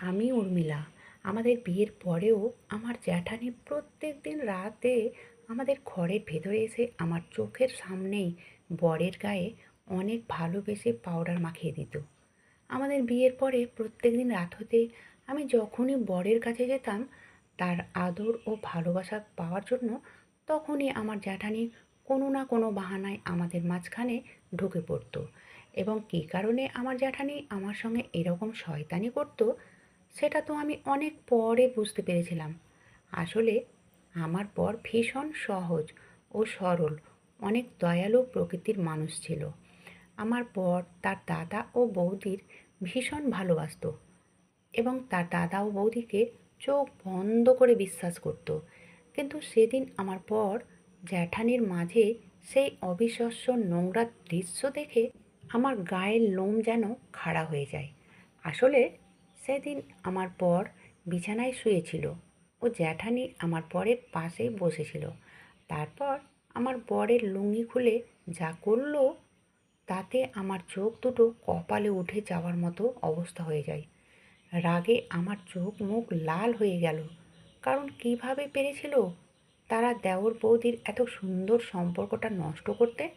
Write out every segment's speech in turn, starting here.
আমি উর্মিলা। আমাদের বিয়ের পরেও আমার জ্যাঠানি প্রত্যেক দিন রাতে আমাদের ঘরের ভেতরে এসে আমার চোখের সামনেই বরের গায়ে অনেক ভালোবেসে পাউডার মাখিয়ে দিত। আমাদের বিয়ের পরে প্রত্যেক দিন রাত হতে আমি যখনই বরের কাছে যেতাম, তার আদর ও ভালোবাসা পাওয়ার জন্য তখনই আমার জ্যাঠানি কোনো না কোনো বাহানায় আমাদের মাঝখানে ঢুকে পড়তো। এবং কী কারণে আমার জ্যাঠানি আমার সঙ্গে এরকম শয়তানি করতো সেটা তো আমি অনেক পরে বুঝতে পেরেছিলাম। আসলে আমার বর ভীষণ সহজ ও সরল, অনেক দয়ালু প্রকৃতির মানুষ ছিল। আমার বর তার দাদা ও বৌদির ভীষণ ভালোবাসতো এবং তার দাদা ও বৌদিকে চোখ বন্ধ করে বিশ্বাস করত। কিন্তু সেদিন আমার পর জ্যাঠানির মাঝে সেই অবিশ্বাস্য নোংরা দৃশ্য দেখে আমার গায়ের লোম যেন খাড়া হয়ে যায়। আসলে সেদিন আমার পর বিছানায় শুয়েছিল, ও জ্যাঠানি আমার বরের পাশেই বসেছিল। তারপর আমার বরের লুঙ্গি খুলে যা করল, তাতে আমার চোখ দুটো কপালে উঠে যাওয়ার মতো অবস্থা হয়ে যায়। রাগে আমার চোখ মুখ লাল হয়ে গেল। কারণ কীভাবে পেরেছিল তারা দেওর বৌদির এত সুন্দর সম্পর্কটা নষ্ট করতে?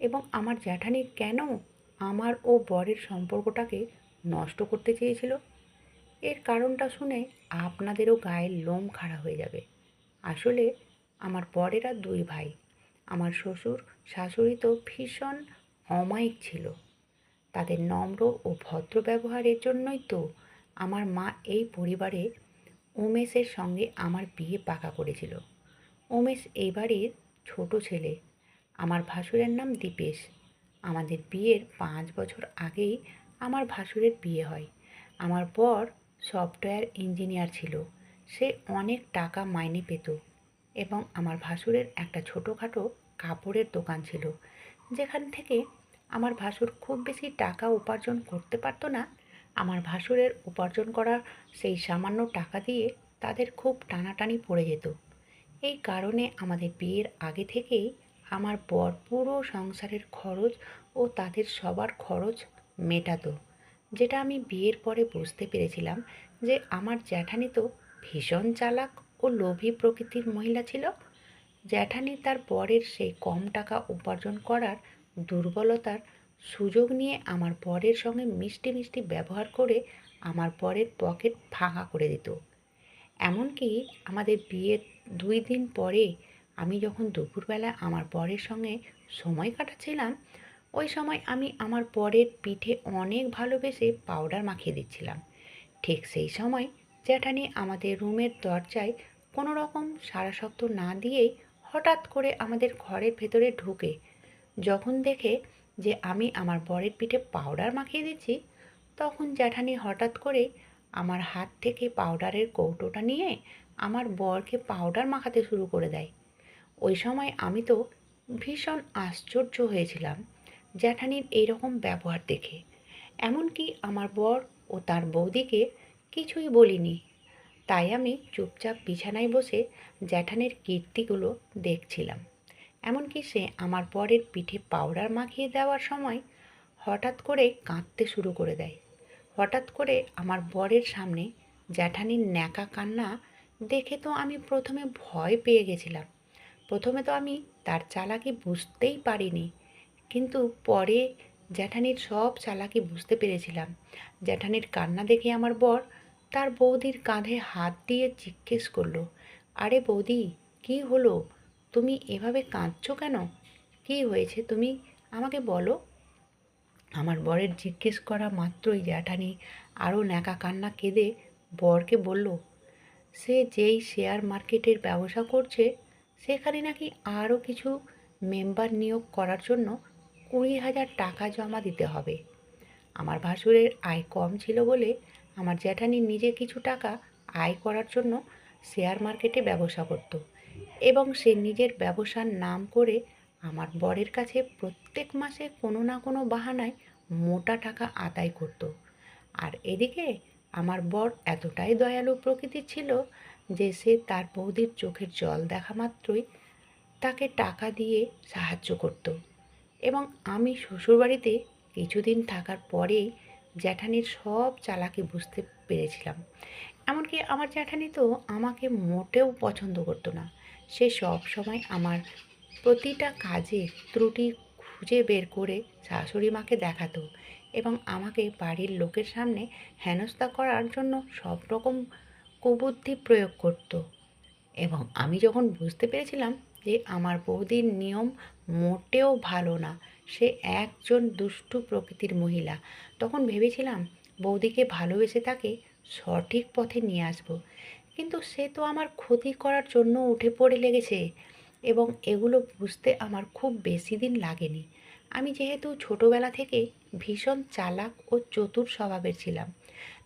এবং আমার জ্যাঠানি কেন আমার ও বরের সম্পর্কটাকে নষ্ট করতে চেয়েছিল? এর কারণটা শুনে আপনাদেরও গায়ের লোম খাড়া হয়ে যাবে। আসলে আমার বরেরা দুই ভাই, আমার শ্বশুর শাশুড়ি তো ভীষণ অমায়িক ছিল। তাদের নম্র ও ভদ্র ব্যবহারের জন্যই তো আমার মা এই পরিবারে উমেশের সঙ্গে আমার বিয়ে পাকা করেছিল। উমেশ এই বাড়ির ছোট ছেলে। আমার ভাসুরের নাম দীপেশ। আমাদের বিয়ের পাঁচ বছর আগেই আমার ভাসুরের বিয়ে হয়। আমার বর সফটওয়্যার ইঞ্জিনিয়ার ছিল। সে অনেক টাকা মাইনে পেত এবং আমার ভাসুরের একটা ছোটোখাটো কাপড়ের দোকান ছিল। যেখান থেকে আমার ভাসুর খুব বেশি টাকা উপার্জন করতে পারতো না, আমার ভাসুরের উপার্জন করা সেই সামান্য টাকা দিয়ে তাদের খুব টানাটানি পড়ে যেত। এই কারণে আমাদের বিয়ের আগে থেকেই আমার বর পুরো সংসারের খরচ ও তাদের সবার খরচ মেটাতো। যেটা আমি বিয়ের পরে বুঝতে পেরেছিলাম যে আমার জ্যাঠানি তো ভীষণ চালাক ও লোভী প্রকৃতির মহিলা ছিল। জ্যাঠানি তার বরের সেই কম টাকা উপার্জন করার দুর্বলতার সুযোগ নিয়ে আমার বরের সঙ্গে মিষ্টি মিষ্টি ব্যবহার করে আমার বরের পকেট ফাঁকা করে দিত। এমনকি আমাদের বিয়ের দুই দিন পরে আমি যখন দুপুরবেলা আমার বরের সঙ্গে সময় কাটাচ্ছিলাম ওই সময় আমি আমার বরের পিঠে অনেক ভালোবেসে পাউডার মাখিয়ে দিচ্ছিলাম। ঠিক সেই সময় জ্যাঠানি আমাদের রুমের দরজায় কোনো রকম সারা শব্দ না দিয়েই হঠাৎ করে আমাদের ঘরের ভেতরে ঢুকে। যখন দেখে যে আমি আমার বরের পিঠে পাউডার মাখিয়ে দিচ্ছি, তখন জ্যাঠানি হঠাৎ করে আমার হাত থেকে পাউডারের কৌটোটা নিয়ে আমার বরকে পাউডার মাখাতে শুরু করে দেয়। ওই সময় আমি তো ভীষণ আশ্চর্য হয়েছিলাম। জ্যাঠানির এইরকম ব্যবহার দেখে। এমনকি আমার বর ও তার বৌদিকে কিছুই বলিনি। তাই আমি চুপচাপ বিছানায় বসে জ্যাঠানের কীর্তিগুলো দেখছিলাম। এমনকি সে আমার বরের পিঠে পাউডার মাখিয়ে দেওয়ার সময় হঠাৎ করে কাঁদতে শুরু করে দেয়। হঠাৎ করে আমার বরের সামনে জ্যাঠানির ন্যাকা কান্না দেখে তো আমি প্রথমে ভয় পেয়ে গেছিলাম। প্রথমে তো আমি তার চালাকি বুঝতেই পারিনি। কিন্তু পরে জ্যাঠানির সব চালাকি বুঝতে পেরেছিলাম। জ্যাঠানির কান্না দেখে আমার বর তার বৌদির কাঁধে হাত দিয়ে জিজ্ঞেস করল, আরে বৌদি, কি হলো? তুমি এভাবে কাঁদছো কেন? কি হয়েছে তুমি? আমাকে বলো। আমার বরের জিজ্ঞেস করা মাত্রই জ্যাঠানি আরও ন্যাকা কান্না কেঁদে বরকে বলল, সে যেই শেয়ার মার্কেটের ব্যবসা করছে, সেখানে নাকি আরও কিছু মেম্বার নিয়োগ করার জন্য কুড়ি হাজার টাকা জমা দিতে হবে। আমার ভাসুরের আয় কম ছিল বলে আমার জ্যাঠানি নিজে কিছু টাকা আয় করার জন্য শেয়ার মার্কেটে ব্যবসা করত এবং সে নিজের ব্যবসার নাম করে আমার বরের কাছে প্রত্যেক মাসে কোনো না কোনো বাহানায় মোটা টাকা আদায় করত। আর এদিকে আমার বর এতটাই দয়ালু প্রকৃতির ছিল যে সে তার বৌদির চোখের জল দেখা মাত্রই তাকে টাকা দিয়ে সাহায্য করত। এবং আমি শ্বশুরবাড়িতে কিছুদিন থাকার পরেই জ্যাঠানির সব চালাকি বুঝতে পেরেছিলাম। এমনকি আমার জ্যাঠানি তো আমাকে মোটেও পছন্দ করতো না। সে সব সময় আমার প্রতিটা কাজে ত্রুটি খুঁজে বের করে শাশুড়ি মাকে দেখাতো এবং আমাকে বাড়ির লোকের সামনে হেনস্থা করার জন্য সব রকম কুবুদ্ধি প্রয়োগ করতো। এবং আমি যখন বুঝতে পেরেছিলাম যে আমার বৌদির নিয়ম মোটেও ভালো না। সে একজন দুষ্টু প্রকৃতির মহিলা। তখন ভেবেছিলাম, বৌদিকে ভালোবেসে তাকে সঠিক পথে নিয়ে আসব। কিন্তু সে তো আমার ক্ষতি করার জন্য উঠে পড়ে লেগেছে এবং এগুলো বুঝতে আমার খুব বেশি দিন লাগেনি। আমি যেহেতু ছোটোবেলা থেকে ভীষণ চালাক ও চতুর স্বভাবের ছিলাম,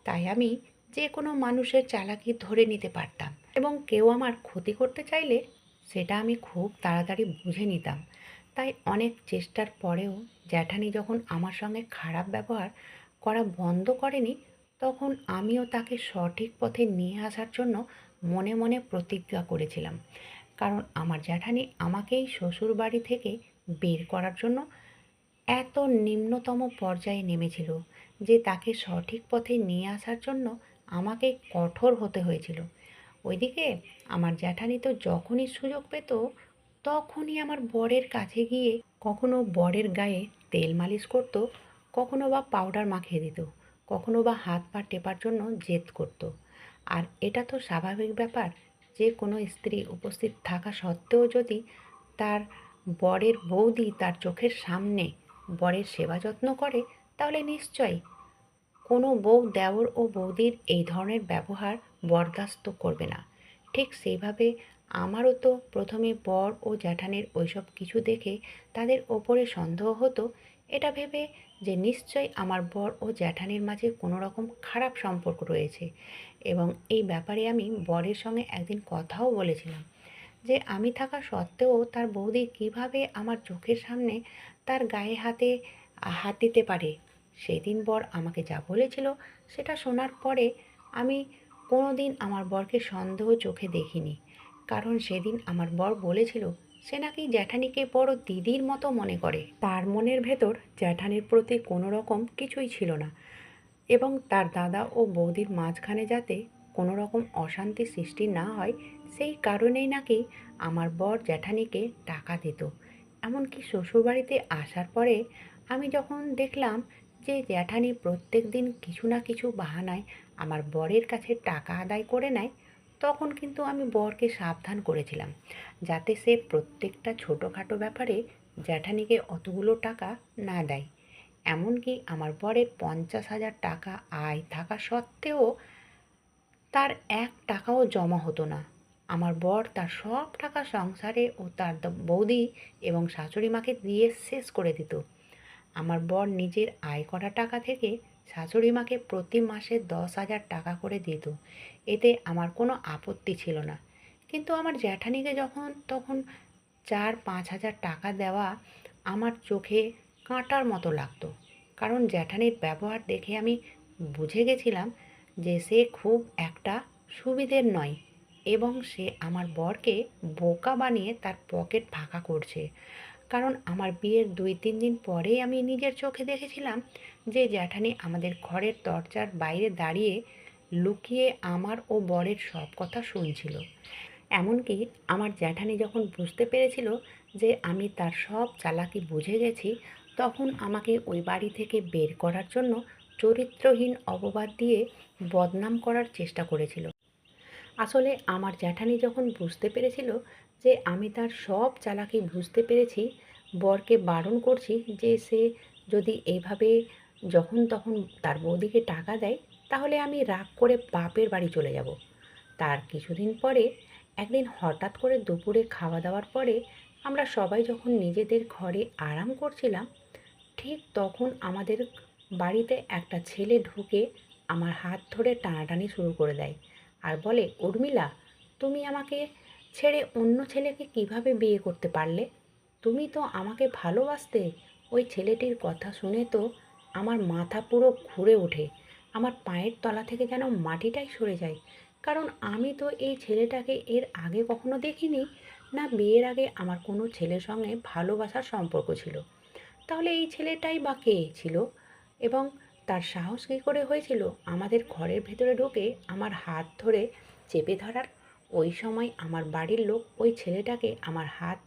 তাই আমি যে কোনো মানুষের চালাকি ধরে নিতে পারতাম এবং কেউ আমার ক্ষতি করতে চাইলে সেটা আমি খুব তাড়াতাড়ি বুঝে নিতাম। তাই অনেক চেষ্টার পরেও জ্যাঠানি যখন আমার সঙ্গে খারাপ ব্যবহার করা বন্ধ করেনি, তখন আমিও তাকে সঠিক পথে নিয়ে আসার জন্য মনে মনে প্রতিজ্ঞা করেছিলাম। কারণ আমার জ্যাঠানি আমাকেই শ্বশুর বাড়ি থেকে বের করার জন্য এত নিম্নতম পর্যায়ে নেমেছিল যে তাকে সঠিক পথে নিয়ে আসার জন্য আমাকে কঠোর হতে হয়েছিল। ওইদিকে আমার জ্যাঠানি তো যখনই সুযোগ পেত, তখনই আমার বরের কাছে গিয়ে কখনো বরের গায়ে তেল মালিশ করতো, কখনো বা পাউডার মাখিয়ে দিত, কখনো বা হাত পা টেপার জন্য জেদ করত। আর এটা তো স্বাভাবিক ব্যাপার, যে কোনো স্ত্রী উপস্থিত থাকা সত্ত্বেও যদি তার বরের বৌদি তার চোখের সামনে বরের সেবা যত্ন করে, তাহলে নিশ্চয়ই কোনো বউ দেওর ও বৌদির এই ধরনের ব্যবহার বরদাস্ত করবে না। ঠিক সেইভাবে আমারও তো প্রথমে বর ও জ্যাঠানের ওইসব কিছু দেখে তাদের ওপরে সন্দেহ হতো। এটা ভেবে যে নিশ্চয়ই আমার বর ও জ্যাঠানির মাঝে কোনো রকম খারাপ সম্পর্ক রয়েছে এবং এই ব্যাপারে আমি বরের সঙ্গে একদিন কথাও বলেছিলাম যে আমি থাকা সত্ত্বেও তার বৌদি কীভাবে আমার চোখের সামনে তার গায়ে হাতে, হাত দিতে পারে। সেদিন বর আমাকে যা বলেছিল সেটা শোনার পরে আমি কোনো দিন আমার বরকে সন্দেহ চোখে দেখিনি। কারণ সেদিন আমার বর বলেছিল, সে নাকি জ্যাঠানিকে বড় দিদির মতো মনে করে। তার মনের ভেতর জ্যাঠানির প্রতি কোনো রকম কিছুই ছিল না এবং তার দাদা ও বৌদির মাঝখানে যাতে কোনো রকম অশান্তি সৃষ্টি না হয়, সেই কারণেই নাকি আমার বর জ্যাঠানিকে টাকা দিত। এমনকি শ্বশুরবাড়িতে আসার পরে আমি যখন দেখলাম যে জ্যাঠানি প্রত্যেক দিন কিছু না কিছু বাহানায় আমার বরের কাছে টাকা আদায় করে নেয়, তখন কিন্তু আমি বরকে সাবধান করেছিলাম। যাতে সে প্রত্যেকটা ছোটোখাটো ব্যাপারে জ্যাঠানিকে অতগুলো টাকা না দেয়। এমনকি আমার বরের পঞ্চাশ হাজার টাকা আয় থাকা সত্ত্বেও তার এক টাকাও জমা হতো না। আমার বর তার সব টাকা সংসারে ও তার বৌদি এবং শাশুড়ি মাকে দিয়ে শেষ করে দিত। আমার বর নিজের আয় করা টাকা থেকে শাশুড়ি মাকে প্রতি মাসে দশ হাজার টাকা করে দিত। এতে আমার কোনো আপত্তি ছিল না। কিন্তু আমার জ্যাঠানিকে যখন, তখন চার, পাঁচ হাজার টাকা দেওয়া আমার চোখে কাঁটার মতো লাগতো। কারণ জ্যাঠানির ব্যবহার দেখে আমি বুঝে গেছিলাম যে সে খুব একটা সুবিধের নয় এবং সে আমার বরকে বোকা বানিয়ে তার পকেট ফাঁকা করছে। কারণ আমার বিয়ের দুই, তিন দিন পরেই আমি নিজের চোখে দেখেছিলাম যে জ্যাঠানি আমাদের ঘরের দরজার বাইরে দাঁড়িয়ে লুকিয়ে আমার ও বরের সব কথা শুনছিল। এমনকি আমার জ্যাঠানি যখন বুঝতে পেরেছিল যে আমি তার সব চালাকি বুঝে গেছি, তখন আমাকে ওই বাড়ি থেকে বের করার জন্য চরিত্রহীন অপবাদ দিয়ে বদনাম করার চেষ্টা করেছিল। আসলে আমার জ্যাঠানি যখন বুঝতে পেরেছিল যে আমি তার সব চালাকি বুঝতে পেরেছি, বরকে বারণ করছি যে সে যদি এইভাবে যখন তখন তার বৌদিকে টাকা দেয়, তাহলে আমি রাগ করে বাপের বাড়ি চলে যাব। তার কিছুদিন পরে, একদিন হঠাৎ করে দুপুরে খাওয়া দাওয়ার পরে আমরা সবাই যখন নিজেদের ঘরে আরাম করছিলাম, ঠিক তখন আমাদের বাড়িতে একটা ছেলে ঢুকে আমার হাত ধরে টানাটানি শুরু করে দেয় আর বলে, উর্মিলা, তুমি আমাকে ছেড়ে অন্য ছেলেকে কীভাবে বিয়ে করতে পারলে? তুমি তো আমাকে ভালোবাসতে। ওই ছেলেটির কথা শুনে তো আমার মাথা পুরো ঘুরে ওঠে। আমার পায়ের তলা থেকে যেন মাটিটাই সরে যায়। কারণ আমি তো এই ছেলেটাকে এর আগে কখনো দেখিনি, না বিয়ের আগে আমার কোনো ছেলের সঙ্গে ভালোবাসার সম্পর্ক ছিল। তাহলে এই ছেলেটাই বা কে ছিল? এবং তার সাহস কী করে হয়েছিল? আমাদের ঘরের ভেতরে ঢুকে আমার হাত ধরে চেপে ধরার? ওই সময় আমার বাড়ির লোক ওই ছেলেটাকে আমার হাত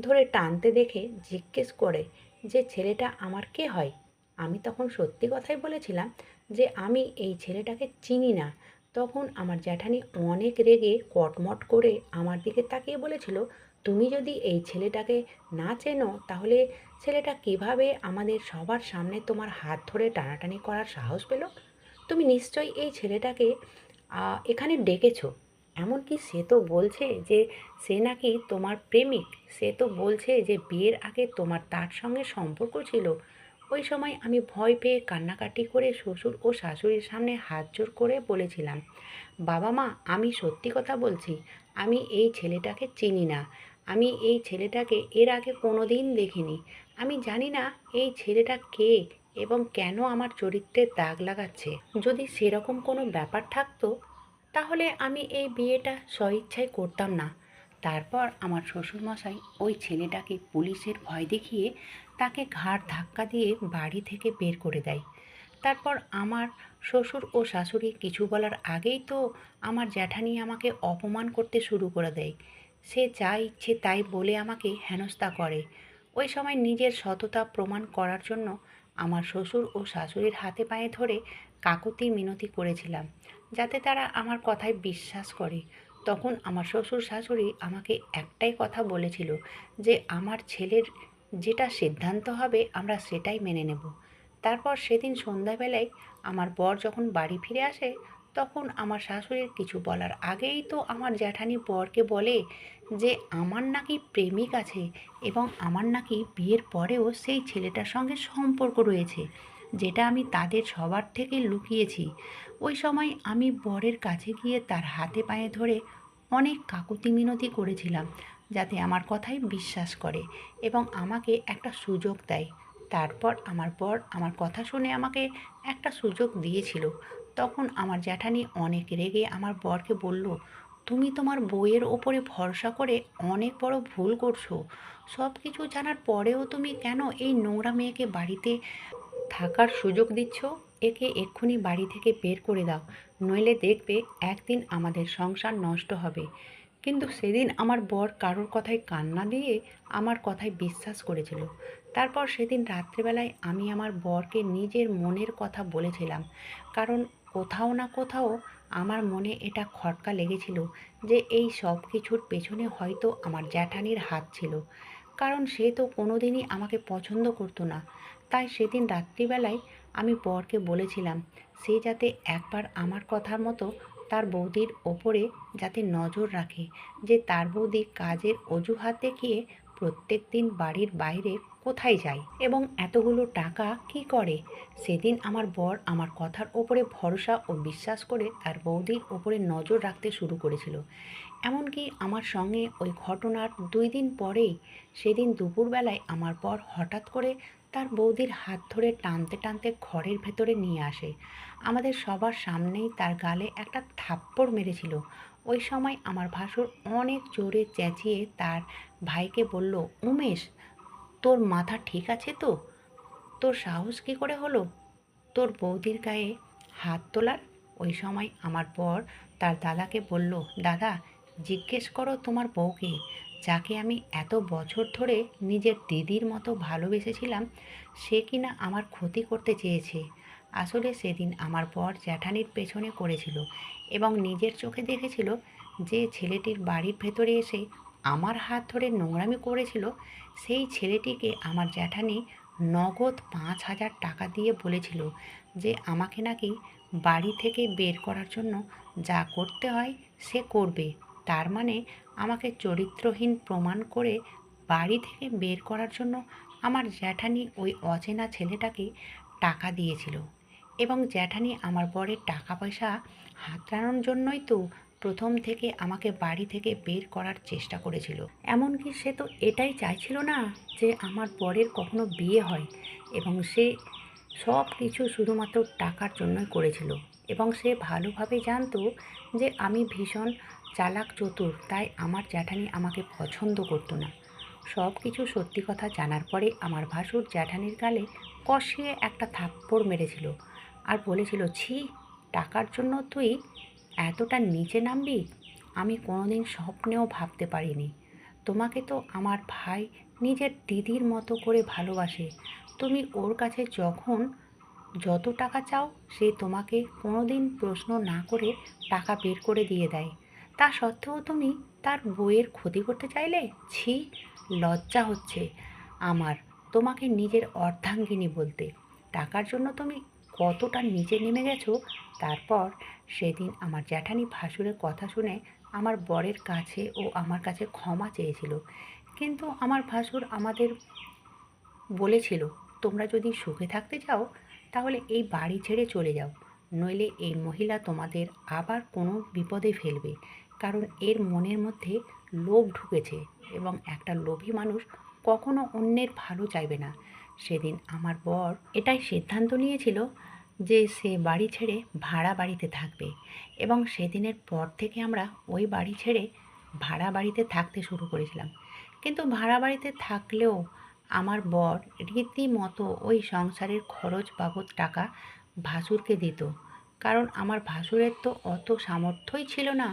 ধরে টানতে দেখে জিজ্ঞেস করে যে, ছেলেটা আমার কে হয়? আমি তখন সত্যি কথাই বলেছিলাম যে আমি এই ছেলেটাকে চিনি না। তখন আমার জ্যাঠানি অনেক রেগে কটমট করে আমার দিকে তাকিয়ে বলেছিল, তুমি যদি এই ছেলেটাকে না চেনো, তাহলে ছেলেটা কীভাবে আমাদের সবার সামনে তোমার হাত ধরে টানাটানি করার সাহস পেল? তুমি নিশ্চয়ই এই ছেলেটাকে এখানে ডেকেছো। এমনকি সে তো বলছে যে সে নাকি তোমার প্রেমিক। সে তো বলছে যে বিয়ের আগে তোমার তার সঙ্গে সম্পর্ক ছিল। ওই সময় আমি ভয় পেয়ে কান্নাকাটি করে শ্বশুর ও শাশুড়ির সামনে হাত জোর করে বলেছিলাম, বাবা মা, আমি সত্যি কথা বলছি, আমি এই ছেলেটাকে চিনি না। আমি এই ছেলেটাকে এর আগে কোনো দিন দেখিনি। আমি জানি না এই ছেলেটা কে এবং কেন আমার চরিত্রে দাগ লাগাচ্ছে। যদি সেরকম কোনো ব্যাপার থাকতো, তাহলে আমি এই বিয়েটা স্বইচ্ছায় করতাম না। তারপর আমার শ্বশুরমশাই ওই ছেলেটাকে পুলিশের ভয় দেখিয়ে তাকে ঘাড় ধাক্কা দিয়ে বাড়ি থেকে বের করে দেয়। তারপর আমার শ্বশুর ও শাশুড়ি কিছু বলার আগেই তো আমার জ্যাঠানি আমাকে অপমান করতে শুরু করে দেয়। সে যা ইচ্ছে তাই বলে আমাকে হেনস্থা করে। ওই সময় নিজের সততা প্রমাণ করার জন্য আমার শ্বশুর ও শাশুড়ির হাতে পায়ে ধরে কাকুতি মিনতি করেছিলাম, যাতে তারা আমার কথায় বিশ্বাস করে। তখন আমার শ্বশুর শাশুড়ি আমাকে একটাই কথা বলেছিল যে, আমার ছেলের যেটা সিদ্ধান্ত হবে, আমরা সেটাই মেনে নেব। তারপর সেদিন সন্ধ্যাবেলায় আমার বর যখন বাড়ি ফিরে আসে, তখন আমার শাশুড়ির কিছু বলার আগেই তো আমার জ্যাঠানি বরকে বলে যে, আমার নাকি প্রেমিক আছে এবং আমার নাকি বিয়ের পরেও সেই ছেলেটার সঙ্গে সম্পর্ক রয়েছে, যেটা আমি তাদের সবার থেকে লুকিয়েছি। ওই সময় আমি বরের কাছে গিয়ে তার হাতে পায়ে ধরে অনেক কাকুতি মিনতি করেছিলাম যাতে আমার কথাই বিশ্বাস করে এবং আমাকে একটা সুযোগ দেয়। তারপর আমার বর আমার কথা শুনে আমাকে একটা সুযোগ দিয়েছিল। তখন আমার জ্যাঠানি অনেক রেগে আমার বরকে বলল, তুমি তোমার বইয়ের ওপরে ভরসা করে অনেক বড় ভুল করছ। সব কিছু জানার পরেও তুমি কেন এই নোংরা মেয়েকে বাড়িতে থাকার সুযোগ দিচ্ছ? একে এক্ষুনি বাড়ি থেকে বের করে দাও, নইলে দেখবে একদিন আমাদের সংসার নষ্ট হবে। কিন্তু সেদিন আমার বর কারোর কথায় কান্না দিয়ে আমার কথায় বিশ্বাস করেছিল। তারপর সেদিন রাত্রিবেলায় আমি আমার বরকে নিজের মনের কথা বলেছিলাম। কারণ কোথাও না কোথাও আমার মনে এটা খটকা লেগেছিল যে এই সব কিছুর পেছনে হয়তো আমার জ্যাঠানির হাত ছিল। কারণ সে তো কোনোদিনই আমাকে পছন্দ করতো না। তাই সেদিন রাত্রিবেলায় আমি বরকে বলেছিলাম, সে যাতে একবার আমার কথার মতো তার বৌদির ওপরে যাতে নজর রাখে, যে তার বৌদি কাজের অজুহাত দেখিয়ে প্রত্যেক দিন বাড়ির বাইরে কোথায় যায় এবং এতগুলো টাকা কি করে? সেদিন আমার বর আমার কথার ওপরে ভরসা ও বিশ্বাস করে তার বৌদির ওপরে নজর রাখতে শুরু করেছিল। এমনকি আমার সঙ্গে ওই ঘটনার দুই দিন পরেই সেদিন দুপুরবেলায় আমার বর হঠাৎ করে তার বৌদির হাত ধরে টানতে টানতে ঘরের ভেতরে নিয়ে আসে। আমাদের সবার সামনেই তার গালে একটা থাপ্পড় মেরেছিল। ওই সময় আমার ভাসুর অনেক জোরে চেঁচিয়ে তার ভাইকে বলল, উমেশ, তোর মাথা ঠিক আছে তো? তোর সাহস কী করে হলো? তোর বৌদির গায়ে হাত তোলার? ওই সময় আমার বর তার দাদাকে বলল, দাদা, জিজ্ঞেস করো তোমার বউকে। যাকে আমি এত বছর ধরে নিজের দিদির মতো ভালোবেসেছিলাম, সে কিনা আমার ক্ষতি করতে চেয়েছে। আসলে সেদিন আমার বর জ্যাঠানির পেছনে করেছিল এবং নিজের চোখে দেখেছিল যে ছেলেটির বাড়ির ভেতরে এসে আমার হাত ধরে নোংরামি করেছিল, সেই ছেলেটিকে আমার জ্যাঠানি নগদ পাঁচ হাজার টাকা দিয়ে বলেছিল যে আমাকে নাকি বাড়ি থেকে বের করার জন্য যা করতে হয় সে করবে। তার মানে আমাকে চরিত্রহীন প্রমাণ করে বাড়ি থেকে বের করার জন্য আমার জ্যাঠানি ওই অচেনা ছেলেটাকে টাকা দিয়েছিল। এবং জ্যাঠানি আমার বরের টাকা পয়সা হাতড়ানোর জন্যই তো প্রথম থেকে আমাকে বাড়ি থেকে বের করার চেষ্টা করেছিল। এমনকি সে তো এটাই চাইছিল না যে আমার বরের কখনো বিয়ে হয় এবং সে সব কিছু শুধুমাত্র টাকার জন্যই করেছিল। এবং সে ভালোভাবে জানতো যে আমি ভীষণ চালাক চতুর, তাই আমার জ্যাঠানি আমাকে পছন্দ করতো না। সব কিছু সত্যি কথা জানার পরে আমার ভাসুর জ্যাঠানির গালে কষিয়ে একটা থাপ্পড় মেরেছিল আর বলেছিল, ছি, টাকার জন্য তুই এতটা নিচে নামবি? আমি কোনোদিন স্বপ্নেও ভাবতে পারিনি। তোমাকে তো আমার ভাই নিজের দিদির মতো করে ভালোবাসে। তুমি ওর কাছে যখন যত টাকা চাও, সে তোমাকে কোনোদিন প্রশ্ন না করে টাকা বের করে দিয়ে দেয়। তা সত্ত্বেও তুমি তার বইয়ের ক্ষতি করতে চাইলে? ছি, লজ্জা হচ্ছে আমার তোমাকে নিজের অর্ধাঙ্গিনী বলতে। টাকার জন্য তুমি কতটা নিচে নেমে গেছো? তারপর সেদিন আমার জ্যাঠানি ভাসুরের কথা শুনে আমার বরের কাছে ও আমার কাছে ক্ষমা চেয়েছিল। কিন্তু আমার ভাসুর আমাদের বলেছিল, তোমরা যদি সুখে থাকতে চাও, তাহলে এই বাড়ি ছেড়ে চলে যাও। নইলে এই মহিলা তোমাদের আবার কোনো বিপদে ফেলবে। কারণ এর মনের মধ্যে লোভ ঢুকেছে এবং একটা লোভী মানুষ কখনো অন্যের ভালো চাইবে না। সেদিন আমার বর এটাই সিদ্ধান্ত নিয়েছিল যে সে বাড়ি ছেড়ে ভাড়া বাড়িতে থাকবে এবং সেদিনের পর থেকে আমরা ওই বাড়ি ছেড়ে ভাড়া বাড়িতে থাকতে শুরু করেছিলাম। কিন্তু ভাড়া বাড়িতে থাকলেও আমার বর রীতিমতো ওই সংসারের খরচ বাবদ টাকা ভাসুরকে দিত। কারণ আমার ভাসুরের তো অত সামর্থ্যই ছিল না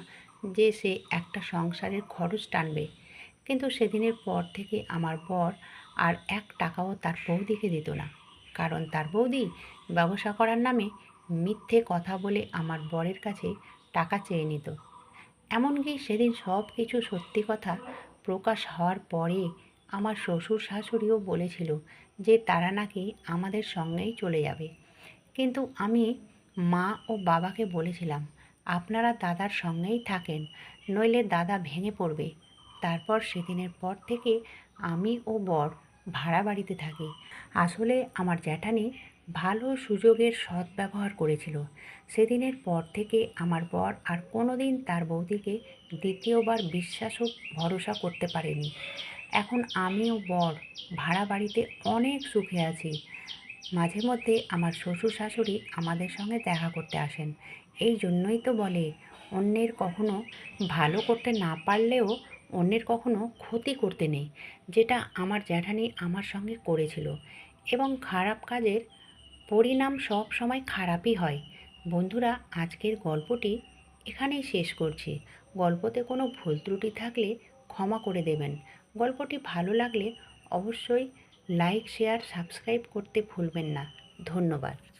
যে সে একটা সংসারের খরচ টানবে। কিন্তু সেদিনের পর থেকে আমার বর আর এক টাকাও তার বৌদিকে দিত না। কারণ তার বৌদি ব্যবসা করার নামে মিথ্যে কথা বলে আমার বরের কাছে টাকা চেয়ে নিত। এমনকি সেদিন সব কিছু সত্যি কথা প্রকাশ হওয়ার পরে আমার শ্বশুর শাশুড়িও বলেছিল যে তারা নাকি আমাদের সঙ্গেই চলে যাবে। কিন্তু আমি মা ও বাবাকে বলেছিলাম আপনারা দাদার সঙ্গেই থাকেন, নইলে দাদা ভেঙে পড়বে। তারপর সেদিনের পর থেকে আমি ও বর ভাড়া বাড়িতে থাকি। আসলে আমার জ্যাঠানি ভালো সুযোগের সদ্ব্যবহার করেছিল। সেদিনের পর থেকে আমার বর আর কোনো দিন তার বৌদিকে দ্বিতীয়বার বিশ্বাস ও ভরসা করতে পারেনি। এখন আমিও বর ভাড়া বাড়িতে অনেক সুখে আছি। মাঝে মধ্যে আমার শ্বশুর শাশুড়ি আমাদের সঙ্গে দেখা করতে আসেন। এই জন্যই তো বলে, অন্যের কখনো ভালো করতে না পারলেও অন্যের কখনো ক্ষতি করতে নেই, যেটা আমার জ্যাঠানি আমার সঙ্গে করেছিল। এবং খারাপ কাজের পরিণাম সব সময় খারাপই হয়। বন্ধুরা, আজকের গল্পটি এখানেই শেষ করছি। গল্পতে কোনো ভুল ত্রুটি থাকলে ক্ষমা করে দেবেন। গল্পটি ভালো লাগলে অবশ্যই লাইক শেয়ার সাবস্ক্রাইব করতে ভুলবেন না। ধন্যবাদ।